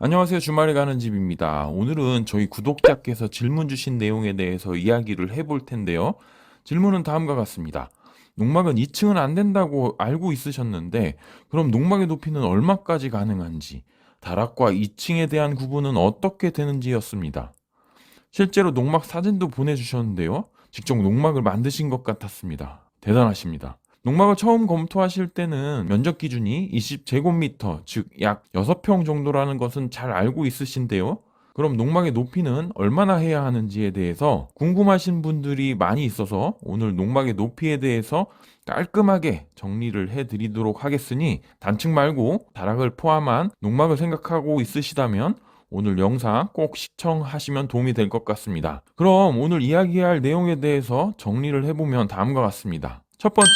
안녕하세요. 주말에 가는 집입니다. 오늘은 저희 구독자께서 질문 주신 내용에 대해서 이야기를 해볼 텐데요. 질문은 다음과 같습니다. 농막은 2층은 안 된다고 알고 있으셨는데, 그럼 농막의 높이는 얼마까지 가능한지, 다락과 2층에 대한 구분은 어떻게 되는지였습니다. 실제로 농막 사진도 보내주셨는데요. 직접 농막을 만드신 것 같았습니다. 대단하십니다. 농막을 처음 검토하실 때는 면적 기준이 20제곱미터, 즉 약 6평 정도라는 것은 잘 알고 있으신데요. 그럼 농막의 높이는 얼마나 해야 하는지에 대해서 궁금하신 분들이 많이 있어서 오늘 농막의 높이에 대해서 깔끔하게 정리를 해 드리도록 하겠으니 단층 말고 다락을 포함한 농막을 생각하고 있으시다면 오늘 영상 꼭 시청하시면 도움이 될 것 같습니다. 그럼 오늘 이야기할 내용에 대해서 정리를 해보면 다음과 같습니다. 첫 번째,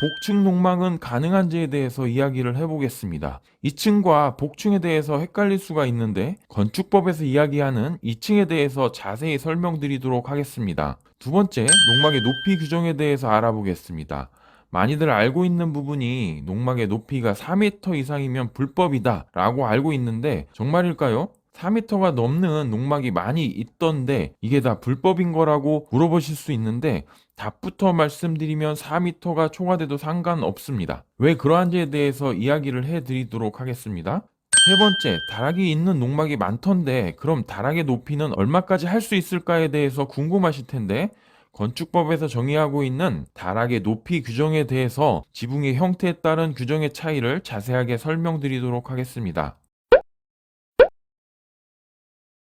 복층 농막은 가능한지에 대해서 이야기를 해보겠습니다. 2층과 복층에 대해서 헷갈릴 수가 있는데 건축법에서 이야기하는 2층에 대해서 자세히 설명드리도록 하겠습니다. 두 번째, 농막의 높이 규정에 대해서 알아보겠습니다. 많이들 알고 있는 부분이 농막의 높이가 4m 이상이면 불법이다 라고 알고 있는데 정말일까요? 4m가 넘는 농막이 많이 있던데 이게 다 불법인 거라고 물어보실 수 있는데 답부터 말씀드리면 4m가 초과돼도 상관없습니다. 왜 그러한지에 대해서 이야기를 해드리도록 하겠습니다. 세 번째, 다락이 있는 농막이 많던데 그럼 다락의 높이는 얼마까지 할 수 있을까에 대해서 궁금하실 텐데 건축법에서 정의하고 있는 다락의 높이 규정에 대해서 지붕의 형태에 따른 규정의 차이를 자세하게 설명드리도록 하겠습니다.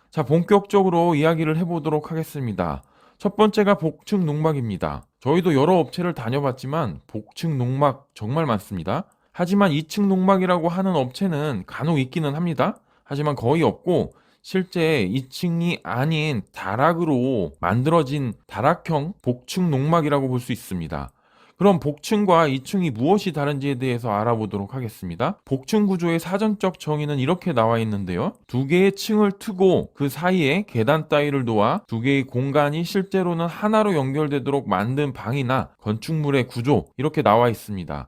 자, 본격적으로 이야기를 해보도록 하겠습니다. 첫 번째가 복층 농막입니다. 저희도 여러 업체를 다녀봤지만 복층 농막 정말 많습니다. 하지만 2층 농막이라고 하는 업체는 간혹 있기는 합니다. 하지만 거의 없고 실제 2층이 아닌 다락으로 만들어진 다락형 복층 농막이라고 볼 수 있습니다. 그럼 복층과 2층이 무엇이 다른지에 대해서 알아보도록 하겠습니다. 복층 구조의 사전적 정의는 이렇게 나와 있는데요. 두 개의 층을 트고 그 사이에 계단 따위를 놓아 두 개의 공간이 실제로는 하나로 연결되도록 만든 방이나 건축물의 구조 이렇게 나와 있습니다.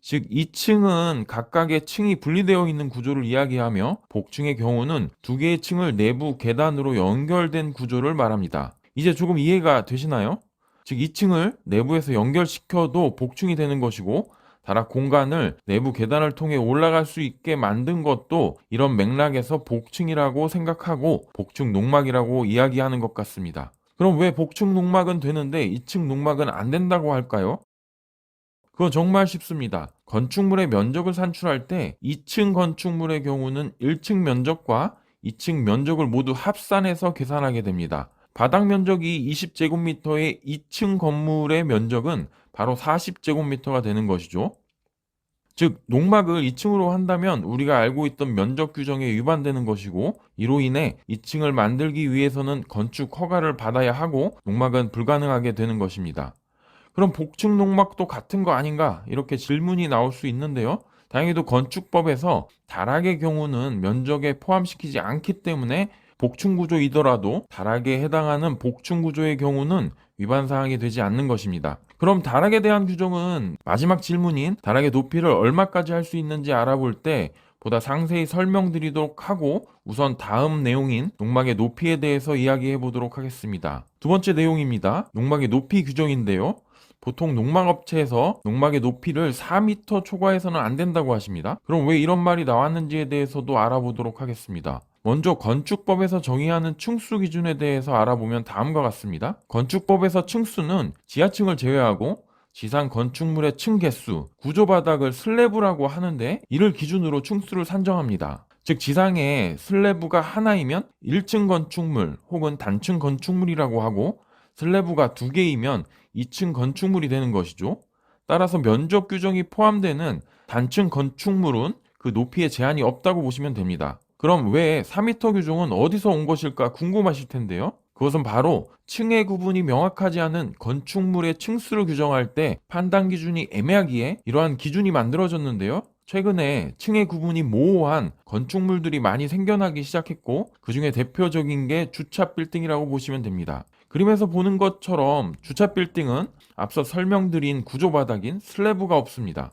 즉 2층은 각각의 층이 분리되어 있는 구조를 이야기하며 복층의 경우는 두 개의 층을 내부 계단으로 연결된 구조를 말합니다. 이제 조금 이해가 되시나요? 즉 2층을 내부에서 연결시켜도 복층이 되는 것이고 다락 공간을 내부 계단을 통해 올라갈 수 있게 만든 것도 이런 맥락에서 복층이라고 생각하고 복층 농막이라고 이야기하는 것 같습니다. 그럼 왜 복층 농막은 되는데 2층 농막은 안 된다고 할까요? 그건 정말 쉽습니다. 건축물의 면적을 산출할 때 2층 건축물의 경우는 1층 면적과 2층 면적을 모두 합산해서 계산하게 됩니다. 바닥 면적이 20제곱미터의 2층 건물의 면적은 바로 40제곱미터가 되는 것이죠. 즉, 농막을 2층으로 한다면 우리가 알고 있던 면적 규정에 위반되는 것이고, 이로 인해 2층을 만들기 위해서는 건축 허가를 받아야 하고, 농막은 불가능하게 되는 것입니다. 그럼 복층 농막도 같은 거 아닌가? 이렇게 질문이 나올 수 있는데요. 다행히도 건축법에서 다락의 경우는 면적에 포함시키지 않기 때문에 복층 구조이더라도 다락에 해당하는 복층 구조의 경우는 위반 사항이 되지 않는 것입니다. 그럼 다락에 대한 규정은 마지막 질문인 다락의 높이를 얼마까지 할 수 있는지 알아볼 때 보다 상세히 설명드리도록 하고 우선 다음 내용인 농막의 높이에 대해서 이야기해 보도록 하겠습니다. 두 번째 내용입니다. 농막의 높이 규정인데요. 보통 농막업체에서 농막의 높이를 4m 초과해서는 안 된다고 하십니다. 그럼 왜 이런 말이 나왔는지에 대해서도 알아보도록 하겠습니다. 먼저 건축법에서 정의하는 층수 기준에 대해서 알아보면 다음과 같습니다. 건축법에서 층수는 지하층을 제외하고 지상 건축물의 층 개수, 구조 바닥을 슬래브라고 하는데 이를 기준으로 층수를 산정합니다. 즉 지상에 슬래브가 하나이면 1층 건축물 혹은 단층 건축물이라고 하고 슬래브가 두 개이면 2층 건축물이 되는 것이죠. 따라서 면적 규정이 포함되는 단층 건축물은 그 높이에 제한이 없다고 보시면 됩니다. 그럼 왜 4m 규정은 어디서 온 것일까 궁금하실 텐데요. 그것은 바로 층의 구분이 명확하지 않은 건축물의 층수를 규정할 때 판단 기준이 애매하기에 이러한 기준이 만들어졌는데요. 최근에 층의 구분이 모호한 건축물들이 많이 생겨나기 시작했고 그 중에 대표적인 게 주차 빌딩이라고 보시면 됩니다. 그림에서 보는 것처럼 주차 빌딩은 앞서 설명드린 구조 바닥인 슬래브가 없습니다.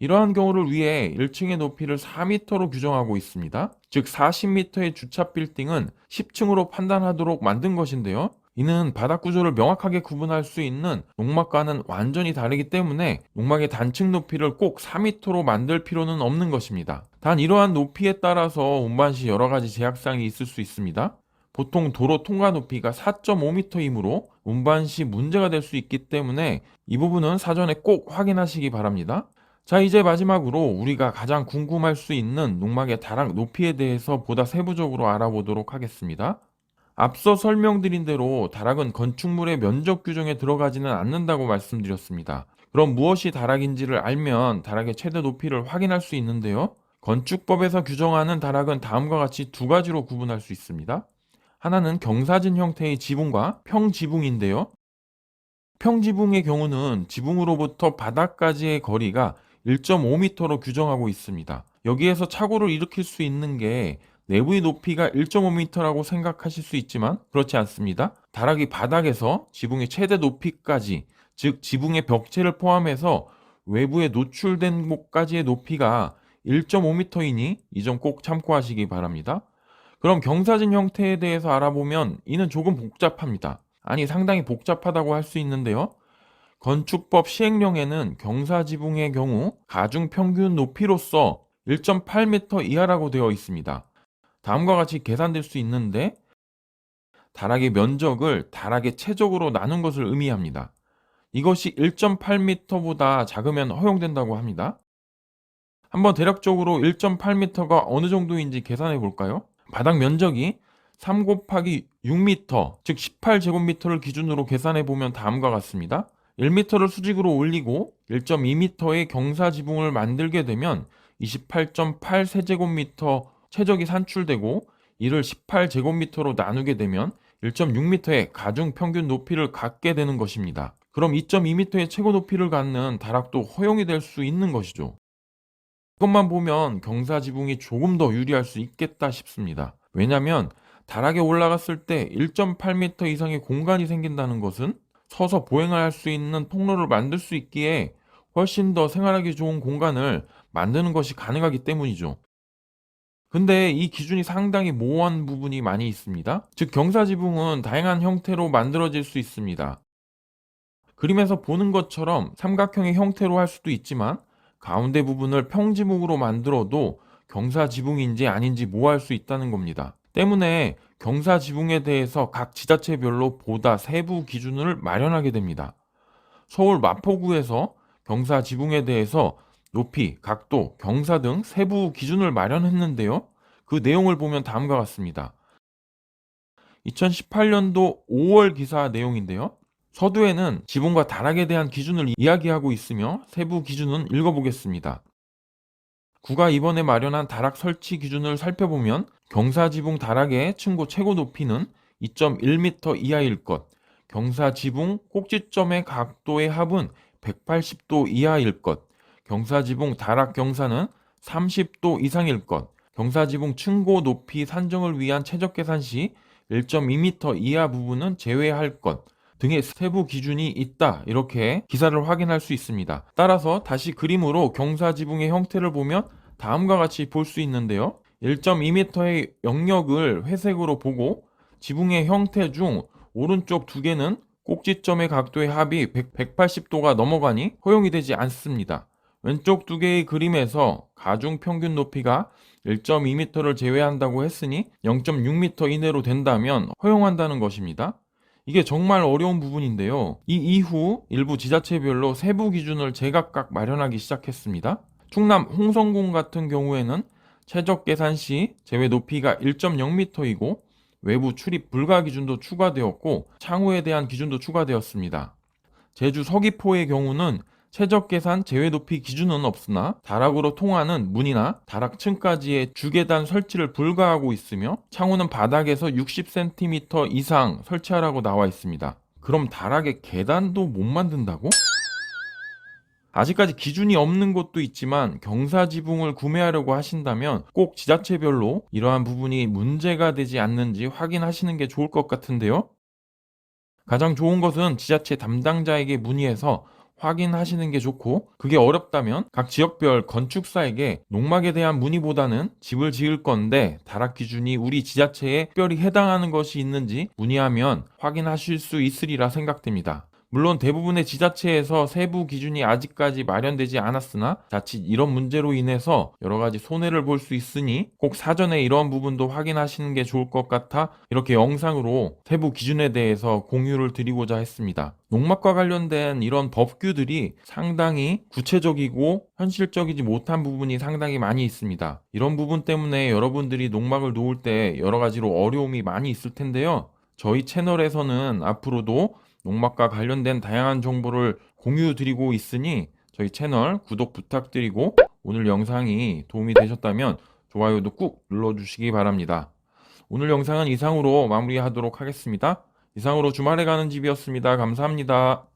이러한 경우를 위해 1층의 높이를 4m로 규정하고 있습니다. 즉 40m의 주차 빌딩은 10층으로 판단하도록 만든 것인데요. 이는 바닥 구조를 명확하게 구분할 수 있는 농막과는 완전히 다르기 때문에 농막의 단층 높이를 꼭 4m로 만들 필요는 없는 것입니다. 단 이러한 높이에 따라서 운반 시 여러 가지 제약사항이 있을 수 있습니다. 보통 도로 통과 높이가 4.5m이므로 운반 시 문제가 될 수 있기 때문에 이 부분은 사전에 꼭 확인하시기 바랍니다. 자, 이제 마지막으로 우리가 가장 궁금할 수 있는 농막의 다락 높이에 대해서 보다 세부적으로 알아보도록 하겠습니다. 앞서 설명드린 대로 다락은 건축물의 면적 규정에 들어가지는 않는다고 말씀드렸습니다. 그럼 무엇이 다락인지를 알면 다락의 최대 높이를 확인할 수 있는데요. 건축법에서 규정하는 다락은 다음과 같이 두 가지로 구분할 수 있습니다. 하나는 경사진 형태의 지붕과 평지붕인데요. 평지붕의 경우는 지붕으로부터 바닥까지의 거리가 1.5m로 규정하고 있습니다. 여기에서 착오를 일으킬 수 있는 게 내부의 높이가 1.5m라고 생각하실 수 있지만 그렇지 않습니다. 다락이 바닥에서 지붕의 최대 높이까지 즉 지붕의 벽체를 포함해서 외부에 노출된 곳까지의 높이가 1.5m이니 이 점 꼭 참고하시기 바랍니다. 그럼 경사진 형태에 대해서 알아보면 이는 조금 복잡합니다. 아니 상당히 복잡하다고 할 수 있는데요. 건축법 시행령에는 경사지붕의 경우 가중 평균 높이로서 1.8m 이하라고 되어 있습니다. 다음과 같이 계산될 수 있는데 다락의 면적을 다락의 최적으로 나눈 것을 의미합니다. 이것이 1.8m보다 작으면 허용된다고 합니다. 한번 대략적으로 1.8m가 어느 정도인지 계산해 볼까요? 바닥 면적이 3 곱하기 6m, 즉 18제곱미터를 기준으로 계산해 보면 다음과 같습니다. 1m를 수직으로 올리고 1.2m의 경사 지붕을 만들게 되면 28.8 세제곱미터 최적이 산출되고 이를 18제곱미터로 나누게 되면 1.6m의 가중 평균 높이를 갖게 되는 것입니다. 그럼 2.2m의 최고 높이를 갖는 다락도 허용이 될 수 있는 것이죠. 이것만 보면 경사 지붕이 조금 더 유리할 수 있겠다 싶습니다. 왜냐하면 다락에 올라갔을 때 1.8m 이상의 공간이 생긴다는 것은 서서 보행을 할수 있는 통로를 만들 수 있기에 훨씬 더 생활하기 좋은 공간을 만드는 것이 가능하기 때문이죠. 근데 이 기준이 상당히 모호한 부분이 많이 있습니다. 즉 경사지붕은 다양한 형태로 만들어질 수 있습니다. 그림에서 보는 것처럼 삼각형의 형태로 할 수도 있지만 가운데 부분을 평지붕으로 만들어도 경사지붕인지 아닌지 모호할 수 있다는 겁니다. 때문에 경사 지붕에 대해서 각 지자체별로 보다 세부 기준을 마련하게 됩니다. 서울 마포구에서 경사 지붕에 대해서 높이, 각도, 경사 등 세부 기준을 마련했는데요. 그 내용을 보면 다음과 같습니다. 2018년도 5월 기사 내용인데요. 서두에는 지붕과 다락에 대한 기준을 이야기하고 있으며 세부 기준은 읽어보겠습니다. 구가 이번에 마련한 다락 설치 기준을 살펴보면 경사지붕 다락의 층고 최고 높이는 2.1m 이하일 것, 경사지붕 꼭지점의 각도의 합은 180도 이하일 것, 경사지붕 다락 경사는 30도 이상일 것, 경사지붕 층고 높이 산정을 위한 최적 계산 시 1.2m 이하 부분은 제외할 것 등의 세부 기준이 있다. 이렇게 기사를 확인할 수 있습니다. 따라서 다시 그림으로 경사 지붕의 형태를 보면 다음과 같이 볼 수 있는데요. 1.2m의 영역을 회색으로 보고 지붕의 형태 중 오른쪽 두 개는 꼭지점의 각도의 합이 100, 180도가 넘어가니 허용이 되지 않습니다. 왼쪽 두 개의 그림에서 가중 평균 높이가 1.2m를 제외한다고 했으니 0.6m 이내로 된다면 허용한다는 것입니다. 이게 정말 어려운 부분인데요. 이 이후 일부 지자체별로 세부 기준을 제각각 마련하기 시작했습니다. 충남 홍성군 같은 경우에는 최적 계산 시 제외 높이가 1.0m이고 외부 출입 불가 기준도 추가되었고 창호에 대한 기준도 추가되었습니다. 제주 서귀포의 경우는 최적 계산 제외 높이 기준은 없으나 다락으로 통하는 문이나 다락층까지의 주계단 설치를 불가하고 있으며 창호는 바닥에서 60cm 이상 설치하라고 나와 있습니다. 그럼 다락에 계단도 못 만든다고? 아직까지 기준이 없는 곳도 있지만 경사 지붕을 구매하려고 하신다면 꼭 지자체별로 이러한 부분이 문제가 되지 않는지 확인하시는 게 좋을 것 같은데요. 가장 좋은 것은 지자체 담당자에게 문의해서 확인하시는 게 좋고 그게 어렵다면 각 지역별 건축사에게 농막에 대한 문의보다는 집을 지을 건데 다락 기준이 우리 지자체에 특별히 해당하는 것이 있는지 문의하면 확인하실 수 있으리라 생각됩니다. 물론 대부분의 지자체에서 세부 기준이 아직까지 마련되지 않았으나 자칫 이런 문제로 인해서 여러 가지 손해를 볼 수 있으니 꼭 사전에 이런 부분도 확인하시는 게 좋을 것 같아 이렇게 영상으로 세부 기준에 대해서 공유를 드리고자 했습니다. 농막과 관련된 이런 법규들이 상당히 구체적이고 현실적이지 못한 부분이 상당히 많이 있습니다. 이런 부분 때문에 여러분들이 농막을 놓을 때 여러 가지로 어려움이 많이 있을 텐데요. 저희 채널에서는 앞으로도 농막과 관련된 다양한 정보를 공유 드리고 있으니 저희 채널 구독 부탁드리고 오늘 영상이 도움이 되셨다면 좋아요도 꾹 눌러주시기 바랍니다. 오늘 영상은 이상으로 마무리하도록 하겠습니다. 이상으로 주말에 가는 집이었습니다. 감사합니다.